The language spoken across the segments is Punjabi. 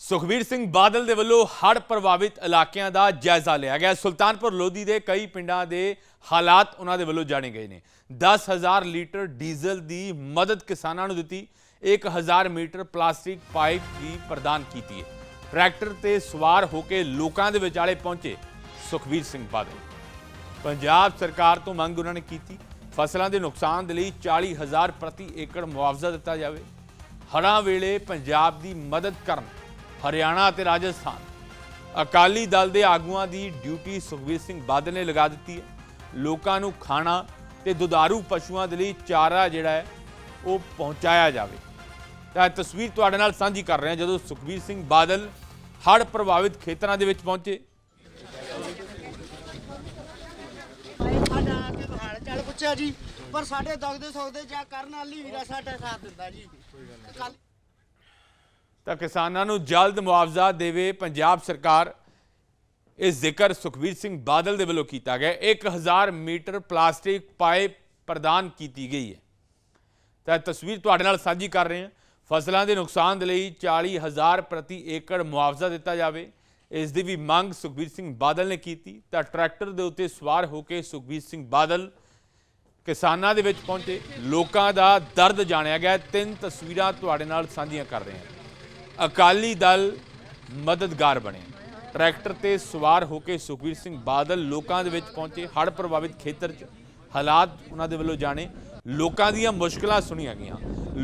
ਸੁਖਬੀਰ ਸਿੰਘ ਬਾਦਲ ਦੇ ਵੱਲੋਂ ਹੜ੍ਹ ਪ੍ਰਭਾਵਿਤ ਇਲਾਕਿਆਂ ਦਾ ਜਾਇਜ਼ਾ ਲਿਆ ਗਿਆ। ਸੁਲਤਾਨਪੁਰ ਲੋਧੀ ਦੇ ਕਈ ਪਿੰਡਾਂ ਦੇ ਹਾਲਾਤ ਉਹਨਾਂ ਦੇ ਵੱਲੋਂ ਜਾਣੇ ਗਏ ਨੇ। 10000 ਲੀਟਰ ਡੀਜ਼ਲ ਦੀ ਮਦਦ ਕਿਸਾਨਾਂ ਨੂੰ ਦਿੱਤੀ। 1000 ਮੀਟਰ ਪਲਾਸਟਿਕ ਪਾਈਪ ਵੀ ਪ੍ਰਦਾਨ ਕੀਤੀ ਹੈ। ਟਰੈਕਟਰ ਤੇ ਸਵਾਰ ਹੋ ਕੇ ਲੋਕਾਂ ਦੇ ਵਿਚਾਲੇ ਪਹੁੰਚੇ ਸੁਖਬੀਰ ਸਿੰਘ ਬਾਦਲ। ਪੰਜਾਬ ਸਰਕਾਰ ਤੋਂ ਮੰਗ ਉਹਨਾਂ ਨੇ ਕੀਤੀ, ਫਸਲਾਂ ਦੇ ਨੁਕਸਾਨ ਦੇ ਲਈ 40000 ਪ੍ਰਤੀ ਏਕੜ ਮੁਆਵਜ਼ਾ ਦਿੱਤਾ ਜਾਵੇ। ਹੜ੍ਹਾਂ ਵੇਲੇ ਪੰਜਾਬ ਦੀ ਮਦਦ ਕਰਨ ਹਰਿਆਣਾ ਅਤੇ ਰਾਜਸਥਾਨ। ਅਕਾਲੀ ਦਲ ਦੇ ਆਗੂਆਂ ਦੀ ਡਿਊਟੀ ਸੁਖਬੀਰ ਸਿੰਘ ਬਾਦਲ ਨੇ ਲਗਾ ਦਿੱਤੀ ਹੈ। ਲੋਕਾਂ ਨੂੰ ਖਾਣਾ ਤੇ ਦੁਧਾਰੂ ਪਸ਼ੂਆਂ ਦੇ ਲਈ ਚਾਰਾ ਜਿਹੜਾ ਹੈ, ਉਹ ਪਹੁੰਚਾਇਆ ਜਾਵੇ। ਤਾਂ ਇਹ ਤਸਵੀਰ ਤੁਹਾਡੇ ਨਾਲ ਸਾਂਝੀ ਕਰ ਰਹੇ ਹਾਂ, ਜਦੋਂ ਸੁਖਬੀਰ ਸਿੰਘ ਬਾਦਲ ਹੜ੍ਹ ਪ੍ਰਭਾਵਿਤ ਖੇਤਰਾਂ ਦੇ ਵਿੱਚ ਪਹੁੰਚੇ। ਸਾਡਾ ਪੁੱਛਿਆ ਜੀ, ਪਰ ਸਾਡੇ ਦਗਦੇ ਸੌਦੇ ਜਾ ਕਰਨ ਵਾਲੀ ਵੀਰਾ ਸਾਡਾ ਸਾਥ ਦਿੰਦਾ ਜੀ। ਕੱਲ ਤਾਂ ਕਿਸਾਨਾਂ ਨੂੰ ਜਲਦ ਮੁਆਵਜ਼ਾ ਦੇਵੇ ਪੰਜਾਬ ਸਰਕਾਰ। ਇਹ ਜ਼ਿਕਰ ਸੁਖਬੀਰ ਸਿੰਘ ਬਾਦਲ ਦੇ ਵੱਲੋਂ ਕੀਤਾ ਗਿਆ। 1000 ਮੀਟਰ ਪਲਾਸਟਿਕ ਪਾਈਪ ਪ੍ਰਦਾਨ ਕੀਤੀ ਗਈ ਹੈ। ਤਾਂ ਤਸਵੀਰ ਤੁਹਾਡੇ ਨਾਲ ਸਾਂਝੀ ਕਰ ਰਹੇ ਹਾਂ। ਫਸਲਾਂ ਦੇ ਨੁਕਸਾਨ ਦੇ ਲਈ 40000 ਪ੍ਰਤੀ ਏਕੜ ਮੁਆਵਜ਼ਾ ਦਿੱਤਾ ਜਾਵੇ। ਇਸ ਦੀ ਵੀ ਮੰਗ ਸੁਖਬੀਰ ਸਿੰਘ ਬਾਦਲ ਨੇ ਕੀਤੀ। ਤਾਂ ਟਰੈਕਟਰ ਦੇ ਉੱਤੇ ਸਵਾਰ ਹੋ ਕੇ ਸੁਖਬੀਰ ਸਿੰਘ ਬਾਦਲ ਕਿਸਾਨਾਂ ਦੇ ਵਿੱਚ ਪਹੁੰਚੇ। ਲੋਕਾਂ ਦਾ ਦਰਦ ਜਾਣਿਆ ਗਿਆ। ਤਿੰਨ ਤਸਵੀਰਾਂ ਤੁਹਾਡੇ ਨਾਲ ਸਾਂਝੀਆਂ ਕਰ ਰਹੇ ਹਾਂ। ਅਕਾਲੀ ਦਲ ਮਦਦਗਾਰ ਬਣੇ ਟਰੈਕਟਰ ਤੇ ਸਵਾਰ ਹੋ ਕੇ ਸੁਖਬੀਰ ਸਿੰਘ ਬਾਦਲ ਲੋਕਾਂ ਦੇ ਵਿੱਚ ਪਹੁੰਚੇ ਹੜ੍ਹ ਪ੍ਰਭਾਵਿਤ ਖੇਤਰ 'ਚ ਹਾਲਾਤ ਉਹਨਾਂ ਦੇ ਵੱਲੋਂ ਜਾਣੇ ਲੋਕਾਂ ਦੀਆਂ ਮੁਸ਼ਕਲਾਂ ਸੁਣੀਆਂ ਗਈਆਂ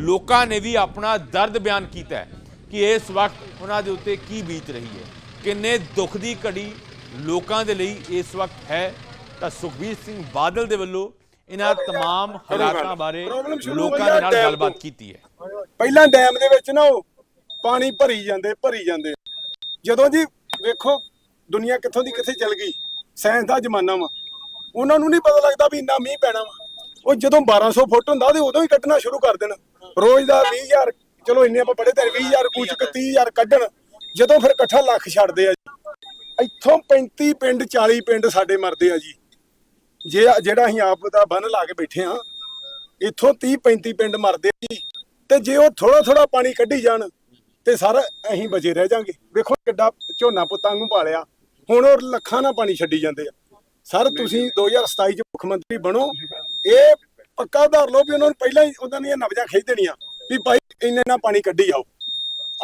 ਲੋਕਾਂ ਨੇ ਵੀ ਆਪਣਾ ਦਰਦ ਬਿਆਨ ਕੀਤਾ ਹੈ ਕਿ ਇਸ ਵਕਤ ਉਹਨਾਂ ਦੇ ਉੱਤੇ ਕੀ ਬੀਤ ਰਹੀ ਹੈ ਕਿੰਨੇ ਦੁੱਖ ਦੀ ਘੜੀ ਲੋਕਾਂ ਦੇ ਲਈ ਇਸ ਵਕਤ ਹੈ ਤਾਂ ਸੁਖਬੀਰ ਸਿੰਘ ਬਾਦਲ ਦੇ ਵੱਲੋਂ ਇਹਨਾਂ तमाम ਹਾਲਾਤਾਂ ਬਾਰੇ ਪ੍ਰੋਬਲਮ ਸ਼ੁਰੂ ਲੋਕਾਂ ਹੋਈ ਆ ਦੇ ਨਾਲ ਡੈਮ ਗੱਲਬਾਤ ਤੋਂ। ਕੀਤੀ ਹੈ ਪਹਿਲਾਂ ਡੈਮ ਦੇ ਵਿੱਚ ਨਾ ਉਹ ਪਾਣੀ ਭਰੀ ਜਾਂਦੇ ਭਰੀ ਜਾਂਦੇ। ਜਦੋਂ ਜੀ ਵੇਖੋ, ਦੁਨੀਆ ਕਿੱਥੋਂ ਦੀ ਕਿੱਥੇ ਚੱਲ ਗਈ, ਸਾਇੰਸ ਦਾ ਜ਼ਮਾਨਾ ਵਾ। ਉਹਨਾਂ ਨੂੰ ਨਹੀਂ ਪਤਾ ਲੱਗਦਾ ਵੀ ਇੰਨਾ ਮੀਂਹ ਪੈਣਾ ਵਾ। ਉਹ ਜਦੋਂ 1200 ਫੁੱਟ ਹੁੰਦਾ ਤੇ ਉਦੋਂ ਹੀ ਕੱਢਣਾ ਸ਼ੁਰੂ ਕਰ ਦੇਣ। ਰੋਜ਼ ਦਾ 20000 ਚਲੋ ਇੰਨੇ ਆਪਾਂ ਪੜੇ ਤੇ 20000 ਕੁਝ 30000 ਕੱਢਣ। ਜਦੋਂ ਫਿਰ ਇਕੱਠਾ ਲੱਖ ਛੱਡਦੇ ਆ ਜੀ। ਇੱਥੋਂ 35 ਪਿੰਡ 40 ਪਿੰਡ ਸਾਡੇ ਮਰਦੇ ਆ ਜੀ। ਜੇ ਜਿਹੜਾ ਅਸੀਂ ਆਪ ਦਾ ਬੰਨ ਲਾ ਕੇ ਬੈਠੇ ਆ ਇੱਥੋਂ 30 35 ਪਿੰਡ ਮਰਦੇ ਆ ਜੀ। ਤੇ ਜੇ ਉਹ ਥੋੜਾ ਥੋੜਾ ਪਾਣੀ ਕੱਢੀ ਜਾਣ ਤੇ ਸਰ ਅਸੀਂ ਬਚੇ ਰਹਿ ਜਾਾਂਗੇ। ਵੇਖੋ ਕਿੱਡਾ ਝੋਨਾ ਪੁੱਤਾਂ ਨੂੰ ਪਾਲਿਆ ਹੁਣ ਉਹ ਲੱਖਾਂ ਨਾਲ ਪਾਣੀ ਛੱਡੀ ਜਾਂਦੇ ਆ। ਸਰ ਤੁਸੀਂ 2027 ਚ ਮੁੱਖ ਮੰਤਰੀ ਬਣੋ। ਇਹ ਪੱਕਾ ਧਾਰ ਲਓ ਵੀ ਉਹਨਾਂ ਨੂੰ ਪਹਿਲਾਂ ਹੀ ਉਹਨਾਂ ਦੀਆਂ ਨਬਜਾਂ ਖਿੱਚ ਦੇਣੀਆਂ। ਵੀ ਭਾਈ ਇੰਨੇ ਨਾ ਪਾਣੀ ਕੱਢੀ ਜਾਓ।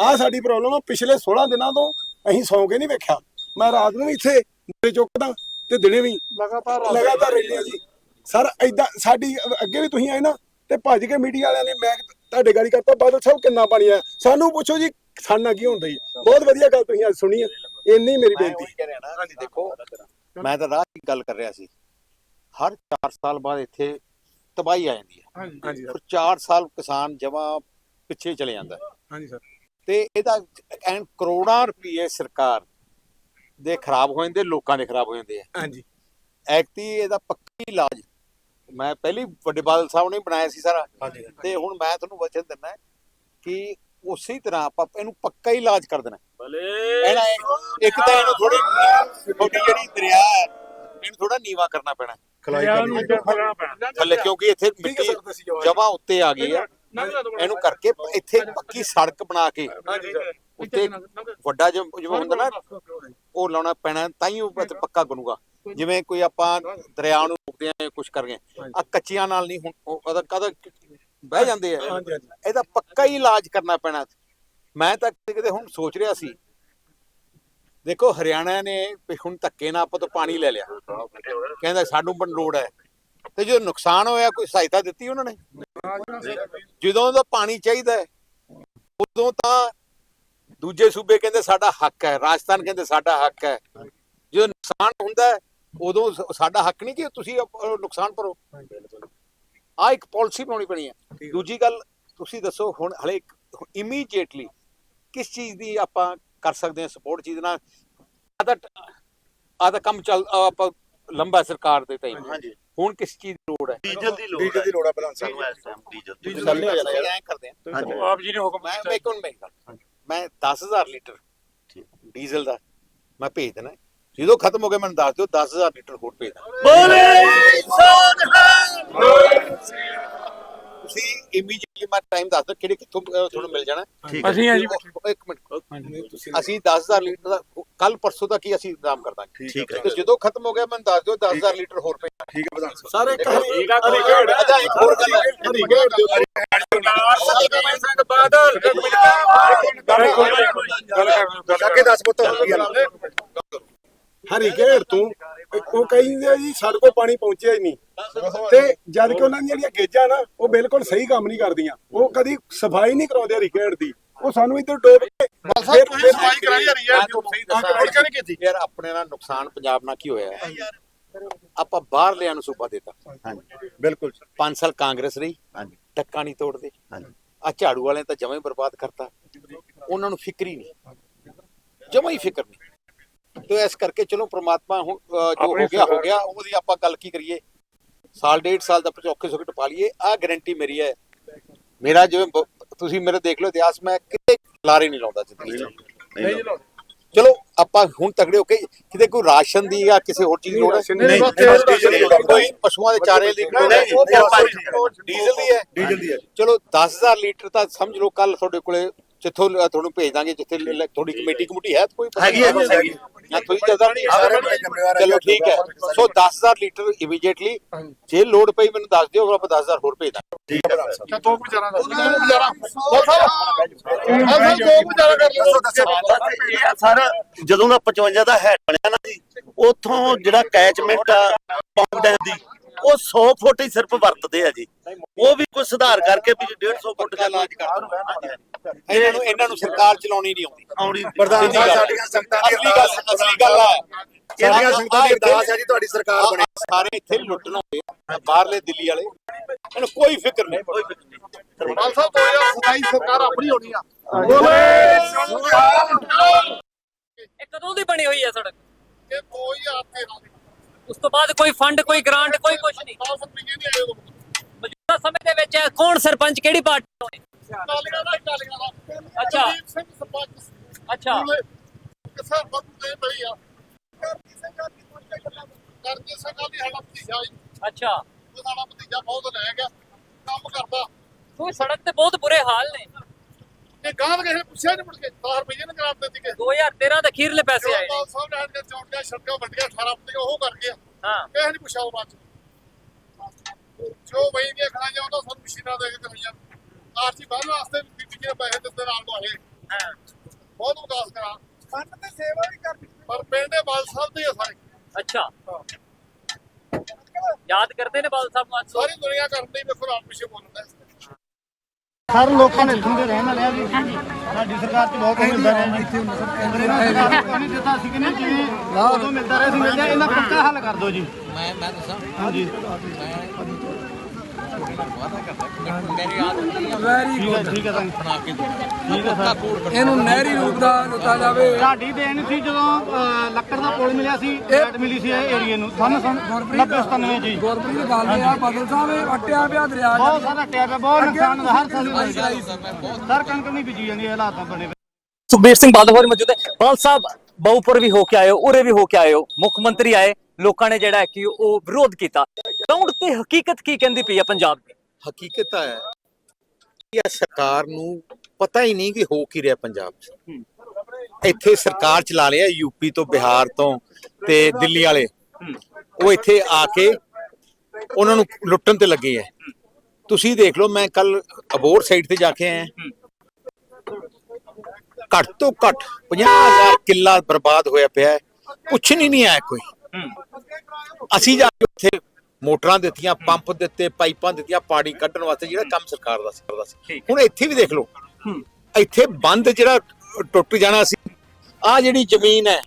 ਆਹ ਸਾਡੀ ਪ੍ਰੋਬਲਮ ਆ ਪਿਛਲੇ 16 ਦਿਨਾਂ ਤੋਂ ਅਸੀਂ ਸੌਂ ਕੇ ਨਹੀਂ ਵੇਖਿਆ। ਮੈਂ ਰਾਤ ਨੂੰ ਵੀ ਇੱਥੇ ਮੁੰਡੇ ਚੁੱਕਦਾ ਤੇ ਦਿਨੇ ਵੀ ਲਗਾਤਾਰ ਲਗਾਤਾਰ ਰਹਿੰਦੇ ਜੀ। ਸਰ ਐਦਾਂ ਸਾਡੀ ਅੱਗੇ ਵੀ ਤੁਸੀਂ ਆਏ ਨਾ ਤੇ ਭੱਜ ਕੇ ਮੀਡੀਆ ਵਾਲਿਆਂ ਨੇ ਮੈਂ ਤੁਹਾਡੇ ਗਾੜੀ ਕਰਤਾ ਬਾਦਲ ਸਾਹਿਬ ਕਿੰਨਾ ਪਾਣੀ ਆ? ਸਾਨੂੰ ਪੁੱਛੋ ਜੀ ਸਾਡਾ ਕੀ ਹੁੰਦਾ ਜੀ? ਬਹੁਤ ਵਧੀਆ ਗੱਲ ਤੁਸੀਂ ਅੱਜ ਸੁਣੀ ਆ। ਇੰਨੀ ਮੇਰੀ ਬੇਨਤੀ। ਦੇਖੋ ਮੈਂ ਤਾਂ ਰਾਹ ਦੀ ਗੱਲ ਕਰ ਰਿਹਾ ਸੀ। ਹਰ 4 ਸਾਲ ਬਾਅਦ ਇੱਥੇ ਤਬਾਹੀ ਆ ਜਾਂਦੀ ਹੈ। ਹਾਂਜੀ ਫਿਰ 4 ਸਾਲ ਕਿਸਾਨ ਜਮਾ ਪਿੱਛੇ ਚਲੇ ਜਾਂਦਾ ਹੈ। ਹਾਂਜੀ ਸਰ। ਤੇ ਇਹਦਾ ਐਨ ਕਰੋੜਾਂ ਰੁਪਏ ਸਰਕਾਰ ਦੇ ਖਰਾਬ ਹੋ ਜਾਂਦੇ ਲੋਕਾਂ ਦੇ ਖਰਾਬ ਹੋ ਜਾਂਦੇ ਆ। ਹਾਂਜੀ। ਐਕਟੀ ਇਹਦਾ ਪੱਕੀ ਇਲਾਜ ਮੈਂ ਪਹਿਲੀ ਵੱਡੇ ਬਾਦਲ ਸਾਹਿਬ ਨੇ ਬਣਾਇਆ ਸੀ ਸਾਰਾ। ਤੇ ਹੁਣ ਮੈਂ ਤੁਹਾਨੂੰ ਵਚਨ ਦਿੰਦਾ ਕਿ ਉਸੇ ਤਰ੍ਹਾਂ ਆਪਾਂ ਇਹਨੂੰ ਪੱਕਾ ਹੀ ਇਲਾਜ ਕਰ ਦੇਣਾ। ਇਹਦਾ ਇਹ- ਇੱਕ ਤਾਂ ਇਹਨੂੰ ਥੋੜੀ ਛੋਟੀ ਜਿਹੜੀ ਦਰਿਆ ਹੈ ਇਹਨੂੰ ਥੋੜਾ ਨੀਵਾ ਕਰਨਾ ਪੈਣਾ। ਖਲਾਈ ਥੱਲੇ ਕਿਉਂਕਿ ਇੱਥੇ ਮਿੱਟੀ ਜਮਾ ਉੱਤੇ ਆ ਗਈ ਆ ਇਹਨੂੰ ਕਰਕੇ ਇੱਥੇ ਪੱਕੀ ਸੜਕ ਬਣਾ ਕੇ ਉੱਤੇ ਵੱਡਾ ਜਿਹਾ ਜਿਵੇਂ ਹੁੰਦਾ ਨਾ ਉਹ ਲਾਉਣਾ ਪੈਣਾ ਤਾਂ ਹੀ ਉਹ ਇੱਥੇ ਪੱਕਾ ਬਣੂਗਾ। ਜਿਵੇਂ ਕੋਈ ਆਪਾਂ ਦਰਿਆ ਨੂੰ ਰੋਕਦੇ ਆ ਕੁਝ ਕਰ ਗਏ ਆ ਕੱਚੀਆਂ ਨਾਲ ਨਹੀਂ ਹੁਣ ਉਹ- ਉਹਦਾ ਕਦਾ ਬਹਿ ਜਾਂਦੇ ਆ। ਹਾਂਜੀ ਹਾਂਜੀ। ਇਹਦਾ ਪੱਕਾ ਹੀ ਇਲਾਜ ਕਰਨਾ ਪੈਣਾ। ਮੈਂ ਤਾਂ ਕਿਤੇ ਕਿਤੇ ਹੁਣ ਸੋਚ ਰਿਹਾ ਸੀ ਦੇਖੋ ਹਰਿਆਣਾ ਨੇ ਵੀ ਹੁਣ ਧੱਕੇ ਨਾਲ ਆਪਾਂ ਤੋਂ ਪਾਣੀ ਲੈ ਲਿਆ। ਕਹਿੰਦਾ ਸਾਨੂੰ ਬਣ ਲੋੜ ਹੈ। ਤੇ ਜਦੋਂ ਨੁਕਸਾਨ ਹੋਇਆ ਕੋਈ ਸਹਾਇਤਾ ਦਿੱਤੀ ਉਹਨਾਂ ਨੇ? ਜਦੋਂ ਦਾ ਪਾਣੀ ਚਾਹੀਦਾ ਹੈ, ਉਦੋਂ ਤਾਂ ਦੂਜੇ ਸੂਬੇ ਕਹਿੰਦੇ ਸਾਡਾ ਹੱਕ ਹੈ ਰਾਜਸਥਾਨ ਕਹਿੰਦੇ ਸਾਡਾ ਹੱਕ ਹੈ। ਜਦੋਂ ਨੁਕਸਾਨ ਹੁੰਦਾ ਹੈ, ਉਦੋਂ ਸ- ਸਾਡਾ ਹੱਕ ਨਹੀਂ ਕਿ ਤੁਸੀਂ ਅਪ- ਅਹ ਨੁਕਸਾਨ ਭਰੋ। ਆ ਇੱਕ ਪਾਲਿਸੀ ਬਣਾਉਣੀ ਪੈਣੀ ਹੈ। ਦੂਜੀ ਗੱਲ ਤੁਸੀਂ ਦੱਸੋ ਹੁਣ ਹਲੇ ਇਮੀਡੀਏਟਲੀ ਕਿਸ ਚੀਜ਼ ਦੀ ਆਪਾਂ ਕਰ ਸਕਦੇ ਹਾਂ ਸਪੋਰਟ ਚੀਜ਼ ਨਾਲ ਆਦਾ ਆਦਾ ਕੰਮ ਚੱਲ ਆਪਾਂ ਲੰਬਾ ਸਰਕਾਰ ਦੇ ਟਾਈਮ ਹਾਂਜੀ। ਹੁਣ ਕਿਸ ਚੀਜ਼ ਦੀ ਲੋੜ ਹੈ? ਡੀਜ਼ਲ ਦੀ ਲੋੜ ਡੀਜ਼ਲ ਦੀ ਲੋੜ ਆ ਬਲਾਂਸ ਸਾਨੂੰ ਇਸ ਟਾਈਮ ਡੀਜ਼ਲ ਦੀ ਥੱਲੇ ਹੋ। ਐਂ ਕਰਦੇ ਆ। ਹਾਂਜੀ। ਆਪ ਜੀ ਨੇ ਹੁਕਮ ਮੈਂ ਮੈਂ ਗੱਲ ਮੈਂ 10000 ਲੀਟਰ ਡੀਜ਼ਲ ਦਾ ਮੈਂ ਭੇਜ ਦੇਣਾ। ਹੈ। ਜਦੋਂ ਖਤਮ ਹੋ ਗਿਆ ਮੈਨੂੰ ਦੱਸ ਦਿਓ 10000 ਲੀਟਰ ਹੋਰ ਭੇਜ ਤੁਸੀਂ ਇਮੀਡੀਏਟਲੀ ਮੈਂ ਟਾਈਮ ਦੱਸ ਦਿਓ ਕਿਹੜੇ ਕਿੱਥੋਂ ਤੁਹਾਨੂੰ ਮਿਲ ਜਾਣਾ। ਠੀਕ ਹੈ। ਅਸੀਂ ਹਾਂ ਜੀ। ਇੱਕ ਮਿੰਟ ਅਸੀਂ 10000 ਲੀਟਰ ਦਾ ਕੱਲ ਪਰਸੋਂ ਤੱਕ ਹੀ ਅਸੀਂ ਇੰਤਜ਼ਾਮ ਕਰ ਦਾਂਗੇ। ਠੀਕ ਹੈ। ਜਦੋਂ ਖਤਮ ਹੋ ਗਿਆ ਮੈਨੂੰ ਦੱਸ ਦਿਓ 10000 ਲੀਟਰ ਹੋਰ ਪਏ। ਠੀਕ ਹੈ ਪ੍ਰਧਾਨ ਸਾਹਿਬ। ਸਾਰੇ ਅੱਛਾ ਇੱਕ ਹੋਰ ਗੱਲ ਹੈ ਅੱਗੇ ਦੱਸ ਪੁੱਤ ਕੀ ਗੱਲ ਹਰੀ ਘੇੜ ਤੋਂ ਉਹ ਕਹਿੰਦੇ ਆ ਜੀ ਸਾਡੇ ਕੋਲ ਪਾਣੀ ਪਹੁੰਚਿਆ ਹੀ ਨਹੀਂ। ਤੇ ਜਦ ਕਿ ਉਹਨਾਂ ਦੀਆਂ ਜਿਹੜੀਆਂ ਗੇਜਾਂ ਨਾ ਉਹ ਬਿਲਕੁਲ ਸਹੀ ਕੰਮ ਨਹੀਂ ਕਰਦੀਆਂ। ਉਹ ਕਦੀ ਸਫ਼ਾਈ ਨਹੀਂ ਕਰਾਉਂਦੇ ਹਰੀ ਘੇੜ ਦੀ। ਉਹ ਸਾਨੂੰ ਇੱਧਰ ਡੋਬ ਕੇ ਫਿਰ ਫਿਰ ਸਫ਼ਾਈ ਕਰਾਈ ਜਾ ਰਹੀ ਹੈ ਸਹੀ ਦੱਸਾਂ। ਯਾਰ ਆਪਣੇ ਨਾਲ ਨੁਕਸਾਨ ਪੰਜਾਬ ਨਾਲ ਕੀ ਹੋਇਆ? ਆਪਾਂ ਬਾਹਰਲਿਆਂ ਨੂੰ ਸੂਬਾ ਦਿੱਤਾ। ਹਾਂਜੀ ਬਿਲਕੁਲ। 5 ਸਾਲ ਕਾਂਗਰਸ ਰਹੀ ਹਾਂਜੀ। ਟੱਕਾ ਨਹੀਂ ਤੋੜਦੇ। ਹਾਂਜੀ। ਆ ਝਾੜੂ ਵਾਲਿਆਂ ਤਾਂ ਜਮਾਂ ਹੀ ਬਰਬਾਦ ਕਰਤਾ। ਉਹਨਾਂ ਨੂੰ ਫਿਕਰ ਹੀ ਨਹੀਂ। ਜਮਾਂ ਹੀ ਫਿਕਰ ਨਹੀਂ। ਤੇ ਇਸ ਕਰਕੇ ਚਲੋ ਪ੍ਰਮਾਤਮਾ ਹੁਣ ਅਹ, ਜੋ ਹੋ ਗਿਆ ਹੋ ਗਿਆ ਉਹਦੀ ਆਪਾਂ ਗੱਲ ਕੀ ਕਰੀਏ? ਸਾਲ ਡੇਢ ਸਾਲ ਦਾ ਔਖੇ ਸੁੱਕੇ ਟਪਾ ਲਈਏ ਆ ਗਾਰੰਟੀ ਮੇਰੀ ਹੈ। ਮੇਰਾ ਜਿਵੇਂ ਬ- ਤੁਸੀਂ ਮੇਰੇ ਦੇਖ ਲਓ ਇਤਿਹਾਸ ਮੈਂ ਕਿਤੇ ਲਾਰੇ ਨਹੀਂ ਲਾਉਂਦਾ ਜ਼ਿੰਦਗੀ 'ਚ। ਨਹੀਂ ਨਹੀਂ ਚਲੋ ਆਪਾਂ ਹੁਣ ਤਗੜੇ ਹੋ ਕੇ ਕਿਤੇ ਕੋਈ ਰਾਸ਼ਨ ਦੀ ਜਾਂ ਕਿਸੇ ਹੋਰ ਚੀਜ਼ ਦੀ ਲੋੜ ਹੈ? ਨਹੀਂ, ਬਸ ਡੀਜ਼ਲ ਦੀ ਲੋੜ ਹੈ। ਕੋਈ ਪਸ਼ੂਆਂ ਦੇ ਚਾਰੇ ਦੀ ਲੋੜ ਹੈ। ਨਹੀਂ, ਨਹੀਂ, ਡੀਜ਼ਲ ਦੀ ਹੈ। ਡੀਜ਼ਲ ਦੀ ਹੈ। ਚਲੋ 10000 ਲੀਟਰ ਤਾਂ ਸਮਝ ਲਓ ਕੱਲ ਤੁਹਾਡੇ ਕੋਲੇ ਜਿੱਥੋਂ ਲ- ਤੁਹਾਨੂੰ ਭੇਜ ਦਾਂਗੇ ਜਿੱਥੇ ਲ- ਲ- ਤੁਹਾਡੀ ਕਮੇਟੀ ਕਮੇਟੀ ਹੈ ਕੋਈ? ਹੈਗੀ ਹੈ ਜੀ, ਹੈਗੀ ਹੈ। ਬੜੇ ਜ਼ਿੰਮੇਵਾਰ ਹੈ ਚਲੋ ਠੀਕ ਹੈ। ਸੋ 10000 ਲੀਟਰ ਇਮੀਡੀਏਟਲੀ ਜੇ ਲੋਡ ਪਈ ਮੈਨੂੰ ਦੱਸ ਦਿਓ ਫਿਰ ਆਪਾਂ 10000 ਹੋਰ ਭੇਜ ਦਾਂਗੇ। ਠੀਕ ਹੈ ਪ੍ਰਧਾਨ ਸਾਹਿਬ ਦੋ ਵਿਚਾਰਾਂ ਦਾ ਦੋ ਵਿਚਾਰਾਂ ਅਸਲ ਦੋ ਵਿਚਾਰਾਂ ਕਰ ਦੱਸੋ ਦੱਸੋ। ਇਹ ਸਾਰਾ ਜਦੋਂ ਦਾ 55 ਦਾ ਹੈਡ ਬਣਿਆ ਨਾ ਜੀ ਉਥੋਂ ਜਿਹੜਾ ਕੈਚਮੈਂਟ ਆ ਪੰਪ ਡੈਮ ਦੀ ਉਹ 100 ਫੁੱਟ ਹੀ ਸਿਰਫ ਵਰਤਦੇ ਆ ਜੀ। ਉਹ ਵੀ ਕੋਈ ਸੁਧਾਰ ਕਰਕੇ ਵੀ 150 ਫੁੱਟ ਦਾ ਇਲਾਜ ਕਰ ਇਹਨਾਂ ਨੂੰ ਇਹਨਾਂ ਨੂੰ ਸਰਕਾਰ ਚਲਾਉਣੀ ਨਹੀਂ ਆਉਂਦੀ। ਆਉਣੀ ਪ੍ਰਧਾਨ ਸਾਹਿਬ, ਸਾਡੀਆਂ ਸੰਗਤਾਂ ਅਸਲੀ ਗੱਲ ਅਸਲੀ ਗੱਲ ਹੈ ਸਾਡੀਆਂ ਸੰਗਤਾਂ ਦੀ ਅਰਦਾਸ ਹੈ ਜੀ ਤੁਹਾਡੀ ਸਰਕਾਰ ਬਣੇ। ਸਾਰੇ ਇੱਥੇ ਲੁੱਟਣ ਹੋਏ ਆ, ਬਾਹਰਲੇ ਦਿੱਲੀ ਵਾਲੇ। ਇਹਨੂੰ ਕੋਈ ਫਿਕਰ ਨਹੀਂ। ਕੋਈ ਫਿਕਰ ਨਹੀਂ। ਮਾਨ ਸਾਹਿਬ 2027 ਸਰਕਾਰ ਆਪਣੀ ਹੋਣੀ ਆ। ਇਹ ਕਦੋਂ ਦੀ ਬਣੀ ਹੋਈ ਹੈ ਸੜਕ? ਇਹ 2013 ਦੀ। ਉਸ ਤੋਂ ਬਾਅਦ ਕੋਈ ਫੰਡ ਕੋਈ ਗ੍ਰਾਂਟ ਕੋਈ ਕੁਝ ਨਹੀਂ। 10 ਰੁਪਏ ਨਹੀਂ ਆਏ ਉਦੋਂ ਮੌਜੂਦਾ ਸਮੇਂ ਦੇ ਵਿੱਚ ਕੌਣ ਸਰਪੰਚ ਕਿਹੜੀ ਪਾਰਟੀ ਤੋਂ ਹੈ ਦਾ ਦਾ। ਅੱਛਾ। ਅੱਛਾ। ਕਿਸੇ ਬੰਦ ਦੇ ਪਈ ਆ। ਕਰਜੀ ਸੰਘਾਂ ਦੀ ਸਾਡਾ ਭਤੀਜਾ ਜੀ ਅੱਛਾ। ਉਹ ਸਾਡਾ ਭਤੀਜਾ ਬਹੁਤ ਲੈ ਗਿਆ। ਕੰਮ ਕਰਦਾ। ਕੋਈ ਸੜਕ ਤੇ ਬਹੁਤ ਬੁਰੇ ਹਾਲ ਨੇ। ਇਹ ਗਾਂ ਕਿਸੇ ਪੁੱਛਿਆ ਨਹੀਂ ਮੁੜ ਕੇ 10 ਰੁਪਏ ਨੇ ਕਰਾ ਦਿੱਤੇ ਕਿ 2013 ਦੇ ਅਖੀਰਲੇ ਪੈਸੇ ਆਏ ਨੇ। ਸਾਹਿਬ ਨੇ ਚੌਂਕਿਆ ਸੜਕਾਂ ਵੱਡੀਆਂ 18 ਰੁਪਏ ਉਹ ਕਰ ਗਿਆ। ਹਾਂ। ਇਹ ਨਹੀਂ ਪੁੱਛਿਆ ਉਹ ਬਾਅਦ ਚ। ਜੋ ਬਈ ਦੀਆਂ ਖੜਾਈਆਂ ਉਹਨਾਂ ਸਾਨੂੰ ਮਸ਼ੀਨਾਂ ਦੇ ਕੇ ਦਵਾਈਆਂ ਆਰਤੀ ਬਾਹਰ ਵਾਸਤੇ ਵੀ ਬੀਬੀ ਜੀ ਪੈਸੇ ਦਿੱਤੇ ਨਾਲ ਵਾਲੇ ਹਾਂ। ਬਹੁਤ ਵਿਕਾਸ ਕਰਾ। ਸੰਤ ਤੇ ਸੇਵਾ ਵੀ ਕਰਨੀ ਪਰ ਪਿੰਡ ਦੇ ਬਾਲ ਸਾਹਿਬ ਦੇ ਆ ਸਾਰੇ। ਅੱਛਾ। ਯਾਦ ਕਰਦੇ ਨੇ ਬਾਦਲ ਸਾਹਿਬ ਨੂੰ ਅੱਜ? ਸਾਰੀ ਦੁਨੀਆ ਕਰਦੀ ਵੇਖੋ ਰਾਮ ਪਿੱਛੇ ਬੋਲਦਾ। ਸਾਰੇ ਲੋਕਾਂ ਨੇ ਇੱਥੋਂ ਦੇ ਰਹਿਣ ਵਾਲੇ ਆ ਜੀ। ਸਾਡੀ ਸਰਕਾਰ ਚ ਬਹੁਤ ਮਿਲਦਾ ਰਿਹਾ ਜੀ ਇੱਥੇ ਸਰਕਾਰ ਨਹੀਂ ਦਿੱਤਾ ਸੀ ਕਿ ਨਹੀਂ ਜਿਵੇਂ ਉਦੋਂ ਮਿਲਦਾ ਰਿਹਾ ਸੀ ਮਿਲਦਾ ਇਹਨਾਂ ਪੱਕਾ ਹੱਲ ਕਰ ਦਿਓ ਜੀ। ਮੈਂ ਮੈਂ ਦੱਸਾਂ? ਹਾਂਜੀ। ਵੈਰੀ ਗੁੱਡ ਠੀਕ ਹੈ ਇਹਨੂੰ ਨਹਿਰੀ ਰੂਪ ਦਾ ਦਿੱਤਾ ਜਾਵੇ। ਸਾਡੀ ਦੇਣ ਸੀ ਜਦੋਂ ਅਹ, ਲੱਕੜ ਦਾ ਪੁਲ ਮਿਲਿਆ ਸੀ ਰੇਟ ਮਿਲੀ ਸੀ ਇਹ ਏਰੀਏ ਨੂੰ। ਸਾਨੂੰ 90 97 ਜੀ। ਗੁਰਪ੍ਰੀਤ ਦੀ ਗੱਲ ਇਹ ਆ ਬਦਲ ਸਾਹਿਬ ਇਹ ਅਟਿਆ ਪਿਆ ਦਰਿਆ ਬਹੁਤ ਸਾਰਾ ਟਿਆ ਪਿਆ ਬਹੁਤ ਨੁਕਸਾਨ ਹੁੰਦਾ ਹਰ ਸਾਲ ਹੀ ਸਰ ਕਣਕ ਨਹੀਂ ਬੀਜੀ ਜਾਂਦੀ ਇਹ ਹਾਲਾਤਾਂ ਬਣੇ ਪਏ। ਸੁਖਬੀਰ ਸਿੰਘ ਬਾਦਲ ਹੋਰ ਮੌਜੂਦ ਹੈ ਬਾਲ ਸਾਹਿਬ ਬਹੁਪੁਰ ਵੀ ਹੋ ਕੇ ਆਏ ਹੋ ਉਰੇ ਵੀ ਹੋ ਕੇ ਆਏ ਹੋ। ਮੁੱਖ ਮੰਤਰੀ ਆਏ ਲੋਕਾਂ ਨੇ ਜਿਹੜਾ ਹੈ ਕਿ ਉਹ ਵਿਰੋਧ ਕੀਤਾ। ਗਰਾਊਂਡ ਤੇ ਹਕੀਕਤ ਕੀ ਕਹਿੰਦੀ ਪਈ ਹੈ ਪੰਜਾਬ ਦੀ? ਹਕੀਕਤ ਕਿ ਇਹ ਸਰਕਾਰ ਨੂੰ ਪਤਾ ਹੀ ਨਹੀਂ ਕਿ ਹੋ ਕੀ ਰਿਹਾ ਪੰਜਾਬ 'ਚ। ਇੱਥੇ ਸਰਕਾਰ ਚਲਾ ਲਿਆ ਯੂਪੀ ਤੋਂ ਬਿਹਾਰ ਤੋਂ ਤੇ ਦਿੱਲੀ ਵਾਲੇ। ਉਹ ਇੱਥੇ ਆ ਕੇ ਉਹਨਾਂ ਨੂੰ ਲੁੱਟਣ ਤੇ ਲੱਗੇ ਐ। ਤੁਸੀਂ ਦੇਖ ਲਓ ਮੈਂ ਕੱਲ ਅਬੋਰ ਸਾਈਡ ਤੇ ਜਾ ਕੇ ਆਇਆ। ਘੱਟ ਤੋਂ ਘੱਟ 50000 ਕਿੱਲਾ ਬਰਬਾਦ ਹੋਇਆ ਪਿਆ ਕੁਛ ਨਹੀਂ ਨਹੀਂ ਆਇਆ ਕੋਈ। ਅਸੀਂ ਜਾ ਕੇ ਉੱਥੇ ਮੋਟਰਾਂ ਦਿੱਤੀਆਂ ਪੰਪ ਦਿੱਤੇ ਪਾਈਪਾਂ ਦਿੱਤੀਆਂ ਪਾਣੀ ਕੱਢਣ ਵਾਸਤੇ ਜਿਹੜਾ ਕੰਮ ਸਰਕਾਰ ਦਾ ਕਰਦਾ ਸੀ ਹੁਣ ਇੱਥੇ ਵੀ ਦੇਖ ਲਓ। ਇੱਥੇ ਬੰਦ ਜਿਹੜਾ ਟੁੱਟ ਜਾਣਾ ਸੀ ਆ ਜਿਹੜੀ ਜ਼ਮੀਨ ਹੈ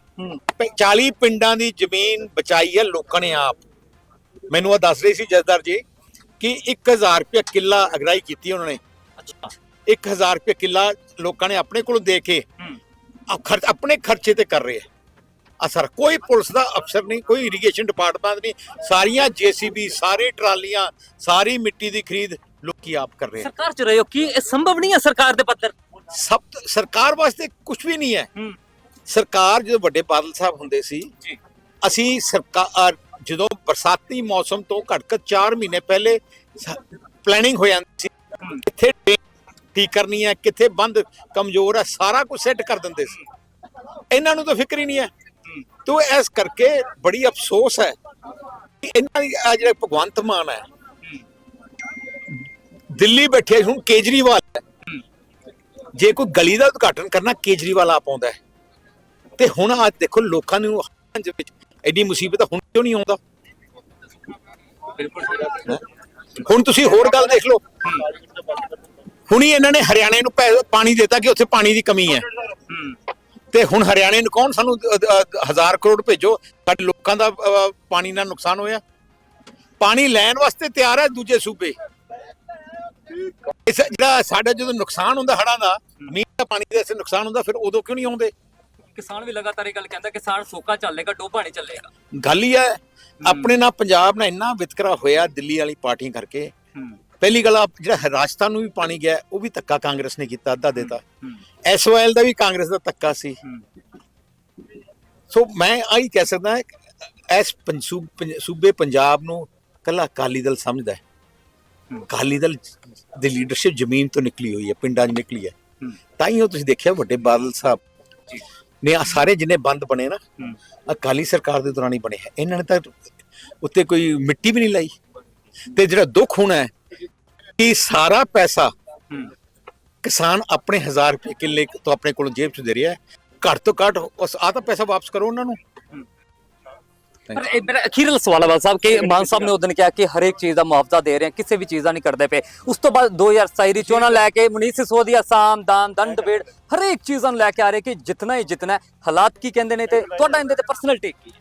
ਪ- 40 ਪਿੰਡਾਂ ਦੀ ਜ਼ਮੀਨ ਬਚਾਈ ਹੈ ਲੋਕਾਂ ਨੇ ਆਪ। ਮੈਨੂੰ ਆ ਦੱਸ ਰਹੀ ਸੀ ਜਸਦਰ ਜੀ ਕਿ 1000 ਰੁਪਏ ਕਿੱਲਾ ਅਗਰਾਈ ਕੀਤੀ ਉਹਨਾਂ ਨੇ। ਅੱਛਾ। 1000 ਰੁਪਏ ਕਿੱਲਾ ਲੋਕਾਂ ਨੇ ਆਪਣੇ ਕੋਲੋਂ ਦੇ ਕੇ ਆ ਖਰਚ ਆਪਣੇ ਖਰਚੇ ਤੇ ਕਰ ਰਹੇ ਆ ਅਸਰ ਕੋਈ ਪੁਲਿਸ ਦਾ ਅਫਸਰ ਨਹੀਂ ਕੋਈ ਇਰੀਗੇਸ਼ਨ ਡਿਪਾਰਟਮੈਂਟ ਨਹੀਂ। ਸਾਰੀਆਂ ਜੀਸੀਬੀ ਸਾਰੇ ਟਰਾਲੀਆਂ ਸਾਰੀ ਮਿੱਟੀ ਦੀ ਖਰੀਦ ਲੋਕੀ ਆਪ ਕਰ ਰਹੇ ਸਰਕਾਰ ਚ ਰਹੇ ਹੋ ਕੀ? ਇਹ ਸੰਭਵ ਨਹੀਂ ਹੈ ਸਰਕਾਰ ਦੇ ਪੱਧਰ? ਸਭ ਸਰਕਾਰ ਵਾਸਤੇ ਕੁਝ ਵੀ ਨਹੀਂ ਹੈ। ਸਰਕਾਰ ਜਦੋਂ ਵੱਡੇ ਬਾਦਲ ਸਾਹਿਬ ਹੁੰਦੇ ਸੀ। ਅਸੀਂ ਸਰਕਾਰ ਜਦੋਂ ਬਰਸਾਤੀ ਮੌਸਮ ਤੋਂ ਘੱਟ ਘੱਟ 4 ਮਹੀਨੇ ਪਹਿਲੇ ਪਲੈਨਿੰਗ ਹੋ ਜਾਂਦੀ ਸੀ ਕਿੱਥੇ ਠੀਕ ਕਰਨੀ ਹੈ ਕਿੱਥੇ ਬੰਦ ਕਮਜ਼ੋਰ ਹੈ ਸਾਰਾ ਕੁਝ ਸੈੱਟ ਕਰ ਦਿੰਦੇ ਸੀ। ਇਹਨਾਂ ਨੂੰ ਤਾਂ ਫਿਕਰ ਹੀ ਨਹੀਂ ਹੈ। ਤੋ ਇਸ ਕਰਕੇ ਬੜੀ ਅਫਸੋਸ ਹੈ ਕਿ ਇਹਨਾਂ ਦੀ ਆਹ ਜਿਹੜੇ ਭਗਵੰਤ ਮਾਨ ਹੈ, ਦਿੱਲੀ ਬੈਠੇ ਹੁਣ ਕੇਜਰੀਵਾਲ ਜੇ ਕੋਈ ਗਲੀ ਦਾ ਉਦਘਾਟਨ ਕਰਨਾ ਕੇਜਰੀਵਾਲ ਆਪ ਆਉਂਦਾ ਹੈ। ਤੇ ਹੁਣ ਅੱਜ ਦੇਖੋ ਲੋਕਾਂ ਨੂੰ ਹੱਥਾਂ ਵਿੱਚ ਐਡੀ ਮੁਸੀਬਤ ਹੁਣ ਕਿਉਂ ਨਹੀਂ ਆਉਂਦਾ? ਹੁਣ ਤੁਸੀਂ ਹੋਰ ਗੱਲ ਦੇਖ ਲਓ। ਹੁਣੀ ਇਹਨਾਂ ਨੇ ਹਰਿਆਣੇ ਨੂੰ ਪਾਣੀ ਦਿੱਤਾ ਕਿ ਉੱਥੇ ਪਾਣੀ ਦੀ ਕਮੀ ਹੈ। ਤੇ ਹੁਣ ਹਰਿਆਣੇ ਨੂੰ ਕੌਣ ਸਾਨੂੰ ਹਜ਼ਾਰ ਕਰੋੜ ਭੇਜੋ? ਸਾਡੇ ਲੋਕਾਂ ਦਾ ਪਾਣੀ ਨਾਲ ਨੁਕਸਾਨ ਹੋਇਆ। ਪਾਣੀ ਲੈਣ ਵਾਸਤੇ ਤਿਆਰ ਹੈ ਦੂਜੇ ਸੂਬੇ। ਇਸ ਜਿਹੜਾ ਸਾਡਾ ਜਦੋਂ ਨੁਕਸਾਨ ਹੁੰਦਾ ਹੜਾਂ ਦਾ ਮੀਂਹ ਦਾ ਪਾਣੀ ਦਾ ਸੇ ਨੁਕਸਾਨ ਹੁੰਦਾ ਫਿਰ ਉਦੋਂ ਕਿਉਂ ਨਹੀਂ ਆਉਂਦੇ? ਕਿਸਾਨ ਵੀ ਲਗਾਤਾਰ ਇਹ ਗੱਲ ਕਹਿੰਦਾ ਕਿਸਾਨ ਸੋਕਾ ਚੱਲੇਗਾ ਡੋਬਾ ਨਹੀਂ ਚੱਲੇਗਾ। ਗੱਲ ਹੀ ਹੈ ਆਪਣੇ ਨਾਲ ਪੰਜਾਬ ਨਾਲ ਇੰਨਾ ਵਿਤਕਰਾ ਹੋਇਆ ਦਿੱਲੀ ਵਾਲੀ ਪਾਰਟੀਆਂ ਕਰਕੇ ਪਹਿਲੀ ਗੱਲ ਆ ਜਿਹੜਾ ਰਾਜਸਥਾਨ ਨੂੰ ਵੀ ਪਾਣੀ ਗਿਆ ਉਹ ਵੀ ਧੱਕਾ ਕਾਂਗਰਸ ਨੇ ਕੀਤਾ ਅੱਧਾ ਦੇਤਾ। ਐਸਓਐਲ ਦਾ ਵੀ ਕਾਂਗਰਸ ਦਾ ਧੱਕਾ ਸੀ। ਸੋ ਮੈਂ ਆਹੀ ਕਹਿ ਸਕਦਾ ਐਸ ਸੂਬੇ ਪੰਜਾਬ ਨੂੰ ਕੱਲਾ ਅਕਾਲੀ ਦਲ ਸਮਝਦਾ ਹੈ। ਅਕਾਲੀ ਦਲ ਦੀ ਲੀਡਰਸ਼ਿਪ ਜ਼ਮੀਨ ਤੋਂ ਨਿਕਲੀ ਹੋਈ ਹੈ ਪਿੰਡਾਂ 'ਚ ਨਿਕਲੀ ਹੈ। ਤਾਂ ਹੀ ਉਹ ਤੁਸੀਂ ਦੇਖਿਆ ਵੱਡੇ ਬਾਦਲ ਸਾਹਿਬ ਨੇ ਆ ਸਾਰੇ ਜਿੰਨੇ ਬੰਦ ਬਣੇ ਨਾ ਅਕਾਲੀ ਸਰਕਾਰ ਦੇ ਦੌਰਾਨ ਹੀ ਬਣੇ ਹੈ। ਇਹਨਾਂ ਨੇ ਤਾਂ ਉੱਤੇ ਕੋਈ ਮਿੱਟੀ ਵੀ ਨਹੀਂ ਲਾਈ। ਤੇ ਜਿਹੜਾ ਦੁੱਖ ਹੋਣਾ ਹੈ ਕਿ ਸਾਰਾ ਪੈਸਾ ਕਿਸਾਨ ਆਪਣੇ 1000 ਰੁਪਏ ਕਿੱਲੇ ਤੋਂ ਆਪਣੇ ਕੋਲੋਂ ਜੇਬ 'ਚ ਦੇ ਰਿਹਾ ਹੈ। ਘੱਟ ਤੋਂ ਘੱਟ ਉਸ ਆ ਤਾਂ ਪੈਸਾ ਵਾਪਸ ਕਰੋ ਉਹਨਾਂ ਨੂੰ। ਪਰ ਇਹ ਮੇਰਾ ਅਖੀਰਲਾ ਸਵਾਲ ਹੈ ਬਾਲ ਸਾਹਿਬ ਕਿ ਮਾਨ ਸਾਹਿਬ ਨੇ ਉਦੋਂ ਕਿਹਾ ਕਿ ਹਰੇਕ ਚੀਜ਼ ਦਾ ਮੁਆਵਜ਼ਾ ਦੇ ਰਹੇ ਹਾਂ ਕਿਸੇ ਵੀ ਚੀਜ਼ ਦਾ ਨਹੀਂ ਕਰਦੇ ਪਏ। ਉਸ ਤੋਂ ਬਾਅਦ 2027 ਦੀ ਚੋਣਾਂ ਲੈ ਕੇ ਮਨੀਸ਼ ਸਿਸੋਦੀਆ ਆਸਾਮ ਦਾਨ ਦੰਡ ਬੇੜ ਹਰੇਕ ਚੀਜ਼ਾਂ ਨੂੰ ਲੈ ਕੇ ਆ ਰਹੇ ਕਿ ਜਿਤਨਾ ਹੀ ਜਿਤਨਾ ਹੈ। ਹਾਲਾਤ ਕੀ ਕਹਿੰਦੇ ਨੇ ਤੇ ਤੁਹਾਡਾ ਇਹਦੇ ਤੇ ਪਰਸਨਲ ਟੇਕ ਕੀ?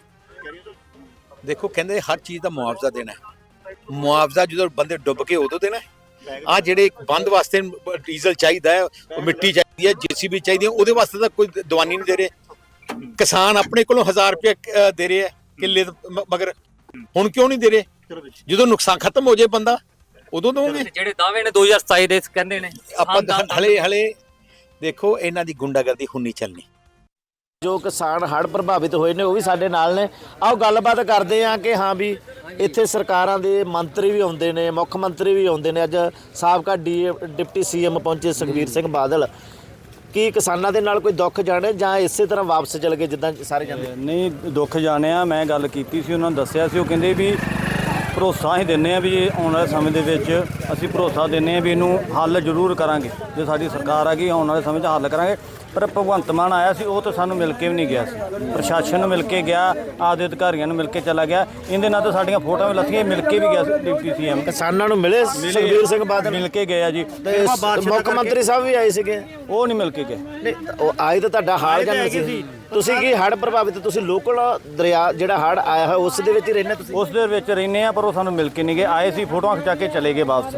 ਦੇਖੋ ਕਹਿੰਦੇ ਹਰ ਚੀਜ਼ ਦਾ ਮੁਆਵਜ਼ਾ ਦੇਣਾ ਹੈ। ਮੁਆਵਜ਼ਾ ਜਦੋਂ ਬੰਦੇ ਡੁੱਬ ਕੇ ਉਦੋਂ ਦੇਣਾ ਆ ਜਿਹੜੇ ਬੰਦ ਵਾਸਤੇ ਡੀਜ਼ਲ ਚਾਹੀਦਾ ਹੈ ਉਹ ਮਿੱਟੀ ਚਾਹੀਦੀ ਹੈ ਜੀਸੀਬੀ ਚਾਹੀਦੀ ਹੈ ਉਹਦੇ ਵਾਸਤੇ ਤਾਂ ਕੋਈ ਦਵਾਨੀ ਨਹੀਂ ਦੇ ਰਹੇ। ਕਿਸਾਨ ਆਪਣੇ ਕੋਲੋਂ 1000 ਰੁਪਏ ਦੇ ਰਹੇ ਹੈ ਕਿੱਲੇ ਮਗਰ। ਹੁਣ ਕਿਉਂ ਨਹੀਂ ਦੇ ਰਹੇ? ਜਦੋਂ ਨੁਕਸਾਨ ਖਤਮ ਹੋ ਜਾਏ ਬੰਦਾ ਉਦੋਂ ਦੋਗੇ ਜਿਹੜੇ ਦਾਅਵੇ ਨੇ 2027 ਦੇ ਕਹਿੰਦੇ ਨੇ। ਆਪਾਂ ਹਲੇ ਹਲੇ ਦੇਖੋ ਇਹਨਾਂ ਦੀ ਗੁੰਡਾਗਰਦੀ ਹੁਣ ਨਹੀਂ ਚੱਲਣੀ। ਜੋ ਕਿਸਾਨ ਹੜ੍ਹ ਪ੍ਰਭਾਵਿਤ ਹੋਏ ਨੇ, ਉਹ ਵੀ ਸਾਡੇ ਨਾਲ ਨੇ। ਆਓ ਗੱਲਬਾਤ ਕਰਦੇ ਹਾਂ ਕਿ ਹਾਂ ਵੀ ਇੱਥੇ ਸਰਕਾਰਾਂ ਦੇ ਮੰਤਰੀ ਵੀ ਆਉਂਦੇ ਨੇ, ਮੁੱਖ ਮੰਤਰੀ ਵੀ ਆਉਂਦੇ ਨੇ। ਅੱਜ ਸਾਬਕਾ ਡੀ- ਡਿਪਟੀ ਸੀਐਮ ਪਹੁੰਚੇ ਸੁਖਬੀਰ ਸਿੰਘ ਬਾਦਲ। ਕੀ ਕਿਸਾਨਾਂ ਦੇ ਨਾਲ ਕੋਈ ਦੁੱਖ ਜਾਣੇ ਜਾਂ ਇਸੇ ਤਰ੍ਹਾਂ ਵਾਪਸ ਚਲੇ ਗਏ ਜਿੱਦਾਂ ਸਾਰੇ ਜਾਂਦੇ? ਨਹੀਂ, ਦੁੱਖ ਜਾਣਿਆ ਮੈਂ ਗੱਲ ਕੀਤੀ ਸੀ, ਉਹਨਾਂ ਨੂੰ ਦੱਸਿਆ ਸੀ। ਉਹ ਕਹਿੰਦੇ ਵੀ ਭਰੋਸਾ ਹੀ ਦਿੰਨੇ ਆ ਵੀ ਆਉਣ ਵਾਲੇ ਸਮੇਂ ਦੇ ਵਿੱਚ ਅਸੀਂ ਭਰੋਸਾ ਦਿੰਨੇ ਆ ਵੀ ਇਹਨੂੰ ਹੱਲ ਜ਼ਰੂਰ ਕਰਾਂਗੇ। ਜੇ ਸਾਡੀ ਸਰਕਾਰ ਆ ਗਈ, ਆਉਣ ਵਾਲੇ ਸਮੇਂ 'ਚ ਹੱਲ ਕਰਾਂਗੇ। ਪਰ ਭਗਵੰਤ ਮਾਨ ਆਇਆ ਸੀ ਉਹ ਤਾਂ ਸਾਨੂੰ ਮਿਲ ਕੇ ਵੀ ਨਹੀਂ ਗਿਆ ਸੀ। ਪ੍ਰਸ਼ਾਸਨ ਨੂੰ ਮਿਲ ਕੇ ਗਿਆ ਆਪਦੇ ਅਧਿਕਾਰੀਆਂ ਨੂੰ ਮਿਲ ਕੇ ਚਲਾ ਗਿਆ। ਇਹਦੇ ਨਾਲ ਤਾਂ ਸਾਡੀਆਂ ਫੋਟੋਆਂ ਵੀ ਲੱਥੀਆਂ ਮਿਲ ਕੇ ਵੀ ਗਿਆ ਸੀ ਡਿਪਟੀ ਸੀਐਮ ਕਿਸਾਨਾਂ ਨੂੰ ਮਿਲੇ ਸੁਖਬੀਰ ਸਿੰਘ ਬਾਦਲ? ਮਿਲ ਕੇ ਗਏ ਆ ਜੀ। ਤੇ ਮੁੱਖ ਮੰਤਰੀ ਸਾਹਿਬ ਵੀ ਆਏ ਸੀਗੇ? ਉਹ ਨਹੀਂ ਮਿਲ ਕੇ ਗਏ। ਨਹੀਂ ਉਹ ਆਏ ਤਾਂ ਤੁਹਾਡਾ ਹਾਲ ਜਾਣਨ ਸੀ। ਤੁਸੀਂ ਕੀ ਹੜ੍ਹ ਪ੍ਰਭਾਵਿਤ ਤੁਸੀਂ ਲੋਕਲ ਦਰਿਆ ਜਿਹੜਾ ਹੜ੍ਹ ਆਇਆ ਹੋਇਆ ਉਸ ਦੇ ਵਿੱਚ ਹੀ ਰਹਿੰਦੇ ਤੁਸੀਂ? ਉਸ ਦੇ ਵਿੱਚ ਰਹਿੰਦੇ ਆ ਪਰ ਉਹ ਸਾਨੂੰ ਮਿਲ ਕੇ ਨਹੀਂ ਗਏ। ਆਏ ਸੀ ਫੋਟੋਆਂ ਖਿਚਾ ਕੇ ਚਲੇ ਗਏ ਵਾਪਸ।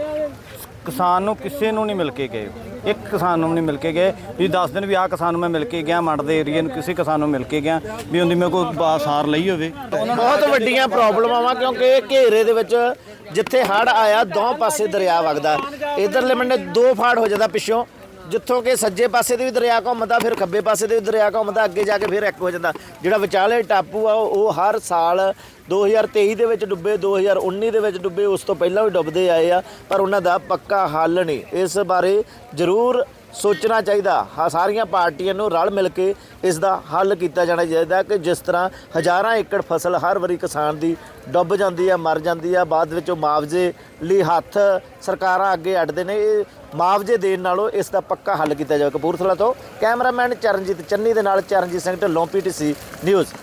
ਕਿਸਾਨ ਨੂੰ ਕਿਸੇ ਨੂੰ ਨਹੀਂ ਮਿਲ ਕੇ ਗਏ। ਇੱਕ ਕਿਸਾਨ ਨੂੰ ਨਹੀਂ ਮਿਲ ਕੇ ਗਏ। ਵੀ ਦੱਸ ਦਿਨ ਵੀ ਆਹ ਕਿਸਾਨ ਨੂੰ ਮੈਂ ਮਿਲ ਕੇ ਗਿਆ, ਮੰਡ ਦੇ ਏਰੀਏ ਨੂੰ ਕਿਸੇ ਕਿਸਾਨ ਨੂੰ ਮਿਲ ਕੇ ਗਿਆ, ਵੀ ਉਹਦੀ ਮੇਰੇ ਕੋਲ ਬਾ- ਸਾਰ ਲਈ ਹੋਵੇ। ਬਹੁਤ ਵੱਡੀਆਂ ਪ੍ਰੋਬਲਮਾਂ ਵਾ, ਕਿਉਂਕਿ ਘੇਰੇ ਦੇ ਵਿੱਚ ਜਿੱਥੇ ਹੜ ਆਇਆ ਦੋ ਪਾਸੇ ਦਰਿਆ ਵਗਦਾ। ਇਧਰਲੇ ਮੰਨੇ ਦੋ ਫਾੜ ਹੋ ਜਾਂਦਾ ਪਿੱਛੋਂ। ਜਿੱਥੋਂ ਕਿ ਸੱਜੇ ਪਾਸੇ ਦੇ ਵੀ ਦਰਿਆ ਘੁੰਮਦਾ, ਫਿਰ ਖੱਬੇ ਪਾਸੇ ਦੇ ਵੀ ਦਰਿਆ ਘੁੰਮਦਾ, ਅੱਗੇ ਜਾ ਕੇ ਫਿਰ ਇੱਕ ਹੋ ਜਾਂਦਾ। ਜਿਹੜਾ ਵਿਚਾਲੇ ਟਾਪੂ ਆ, ਉਹ ਹਰ ਸਾਲ 2023 ਦੇ ਵਿੱਚ ਡੁੱਬੇ 2019 ਦੇ ਵਿੱਚ ਡੁੱਬੇ, ਉਸ ਤੋਂ ਪਹਿਲਾਂ ਵੀ ਡੁੱਬਦੇ ਆਏ ਆ, ਪਰ ਉਹਨਾਂ ਦਾ ਪੱਕਾ ਹੱਲ ਨਹੀਂ। ਇਸ ਬਾਰੇ ਜ਼ਰੂਰ ਸੋਚਣਾ ਚਾਹੀਦਾ। ਹਾਂ, ਸਾਰੀਆਂ ਪਾਰਟੀਆਂ ਨੂੰ ਰਲ ਮਿਲ ਕੇ ਇਸ ਦਾ ਹੱਲ ਕੀਤਾ ਜਾਣਾ ਚਾਹੀਦਾ ਕਿ ਜਿਸ ਤਰ੍ਹਾਂ ਹਜ਼ਾਰਾਂ ਏਕੜ ਫਸਲ ਹਰ ਵਾਰੀ ਕਿਸਾਨ ਦੀ ਡੁੱਬ ਜਾਂਦੀ ਆ, ਮਰ ਜਾਂਦੀ ਆ, ਬਾਅਦ ਵਿੱਚ ਉਹ ਮੁਆਵਜ਼ੇ ਲਈ ਹੱਥ ਸਰਕਾਰਾਂ ਅੱਗੇ ਅੱਡਦੇ ਨੇ, ਇਹ ਮੁਆਵਜ਼ੇ ਦੇਣ ਨਾਲੋਂ ਇਸ ਦਾ ਪੱਕਾ ਹੱਲ ਕੀਤਾ ਜਾਵੇ। ਕਪੂਰਥਲਾ ਤੋਂ ਕੈਮਰਾਮੈਨ ਚਰਨਜੀਤ ਚੰਨੀ ਦੇ ਨਾਲ ਚਰਨਜੀਤ ਸਿੰਘ ਢੱਲੋਂ ਪੀਟੀਸੀ ਨਿਊਜ਼।